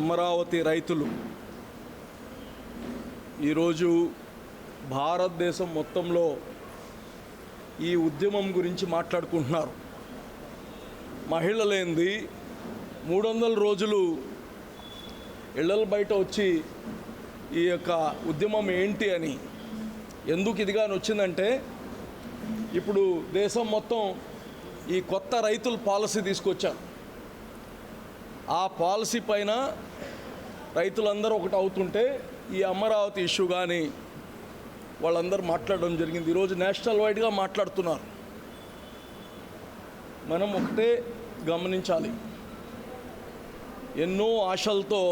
అమరావతి రైతులు. ఈరోజు భారతదేశం మొత్తంలో ఈ ఉద్యమం గురించి మాట్లాడుకుంటున్నారు. మహిళలేంది మూడు వందల రోజులు ఇళ్ళల బయట వచ్చి ఈ యొక్క ఉద్యమం ఏంటి అని ఎందుకు ఇదిగా వచ్చిందంటే ఇప్పుడు దేశం మొత్తం ఈ కొత్త రైతుల పాలసీ తీసుకొచ్చారు. ఆ పాలసీ పైన రైతులందరూ ఒకటి అవుతుంటే ఈ అమరావతి ఇష్యూ కానీ వాళ్ళందరూ మాట్లాడడం జరిగింది. ఈరోజు నేషనల్ వైడ్గా మాట్లాడుతున్నారు. మనం ఒకటే గమనించాలి. ఎన్నో ఆశలతో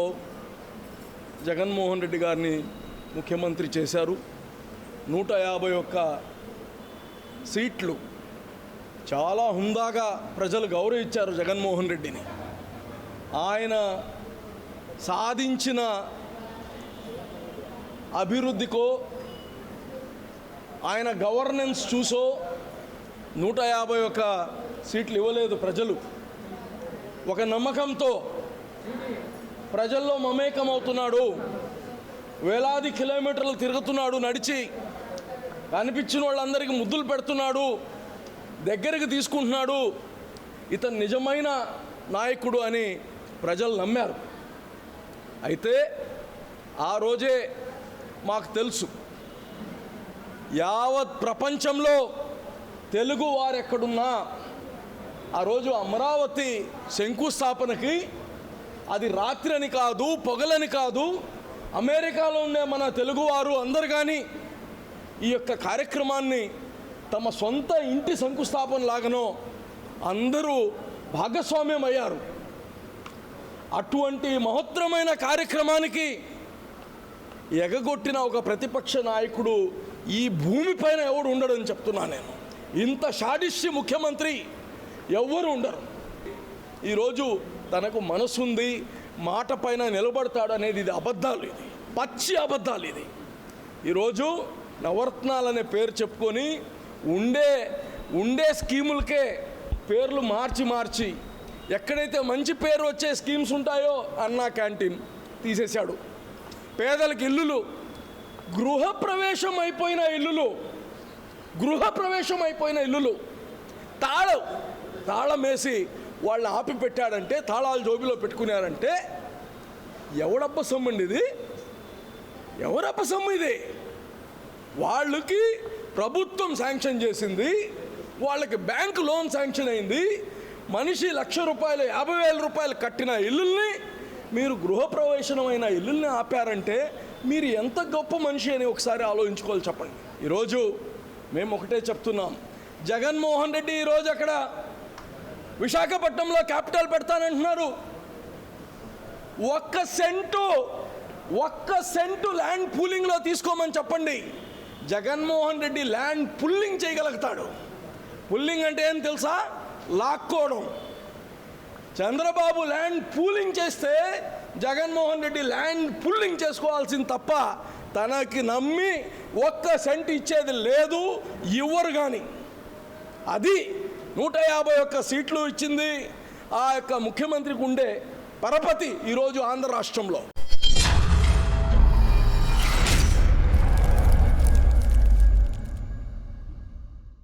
జగన్మోహన్ రెడ్డి గారిని ముఖ్యమంత్రి చేశారు. నూట యాభై ఒక్క సీట్లు చాలా హుందాగా ప్రజలు గౌరవించారు జగన్మోహన్ రెడ్డిని. ఆయన సాధించిన అభివృద్ధికో ఆయన గవర్నెన్స్ చూసో నూట యాభై ఒక్క సీట్లు ఇవ్వలేదు ప్రజలు. ఒక నమ్మకంతో ప్రజల్లో మమేకమవుతున్నాడు. వేలాది కిలోమీటర్లు తిరుగుతున్నాడు నడిచి. కనిపించిన వాళ్ళందరికీ ముద్దులు పెడుతున్నాడు. దగ్గరికి తీసుకుంటున్నాడు. ఇతను నిజమైన నాయకుడు అని ప్రజలు నమ్మారు. అయితే ఆ రోజే మాకు తెలుసు. యావత్ ప్రపంచంలో తెలుగు వారు ఎక్కడున్నా ఆ రోజు అమరావతి శంకుస్థాపనకి అది రాత్రి అని కాదు పొగలని కాదు అమెరికాలో ఉండే మన తెలుగువారు అందరు కానీ ఈ యొక్క కార్యక్రమాన్ని తమ సొంత ఇంటి శంకుస్థాపన లాగనో అందరూ భాగస్వామ్యం అయ్యారు అటువంటి మహోత్తరమైన కార్యక్రమానికి ఎగగొట్టిన ఒక ప్రతిపక్ష నాయకుడు ఈ భూమిపైన ఎవడు ఉండడని చెప్తున్నాను నేను. ఇంత షాడిష్య ముఖ్యమంత్రి ఎవ్వరు ఉండరు. ఈరోజు తనకు మనసుంది మాట పైన నిలబడతాడు అనేది ఇది అబద్ధాలు ఇది. పచ్చి అబద్ధాలు ఇది. ఈరోజు నవరత్నాలనే పేరు చెప్పుకొని ఉండే ఉండే స్కీములకే పేర్లు మార్చి మార్చి ఎక్కడైతే మంచి పేరు వచ్చే స్కీమ్స్ ఉంటాయో అన్నా క్యాంటీన్ తీసేశాడు. పేదలకు ఇల్లులు గృహప్రవేశం అయిపోయిన ఇల్లులు గృహప్రవేశం అయిపోయిన ఇల్లులు తాళం తాళం వేసి వాళ్ళని ఆపి పెట్టాడంటే తాళాలు జోబిలో పెట్టుకున్నారంటే ఎవడబ్బ సొమ్మండి ఇది? ఎవరబ్బ సొమ్ము ఇది? వాళ్ళకి ప్రభుత్వం శాంక్షన్ చేసింది వాళ్ళకి బ్యాంక్ లోన్ శాంక్షన్ అయింది మనిషి లక్ష రూపాయలు యాభై వేల రూపాయలు కట్టిన ఇల్లుల్ని మీరు గృహప్రవేశమైన ఇల్లుల్ని ఆపారంటే మీరు ఎంత గొప్ప మనిషి అని ఒకసారి ఆలోచించుకోవాలి చెప్పండి. ఈరోజు మేము ఒకటే చెప్తున్నాం. జగన్మోహన్ రెడ్డి ఈరోజు అక్కడ విశాఖపట్నంలో క్యాపిటల్ పెడతానంటున్నారు. ఒక్క సెంటు ఒక్క సెంటు ల్యాండ్ పూలింగ్లో తీసుకోమని చెప్పండి. జగన్మోహన్ రెడ్డి ల్యాండ్ పుల్లింగ్ చేయగలుగుతాడు. పుల్లింగ్ అంటే ఏం తెలుసా? లాక్కోవడం. చంద్రబాబు ల్యాండ్ పూలింగ్ చేస్తే జగన్మోహన్ రెడ్డి ల్యాండ్ పుల్లింగ్ చేసుకోవాల్సింది తప్ప తనకి నమ్మి ఒక్క సెంట్ ఇచ్చేది లేదు ఇవ్వరు కానీ అది నూట యాభై ఒక్క సీట్లు ఇచ్చింది ఆ యొక్క ముఖ్యమంత్రికి ఉండే పరపతి ఈరోజు ఆంధ్ర రాష్ట్రంలో.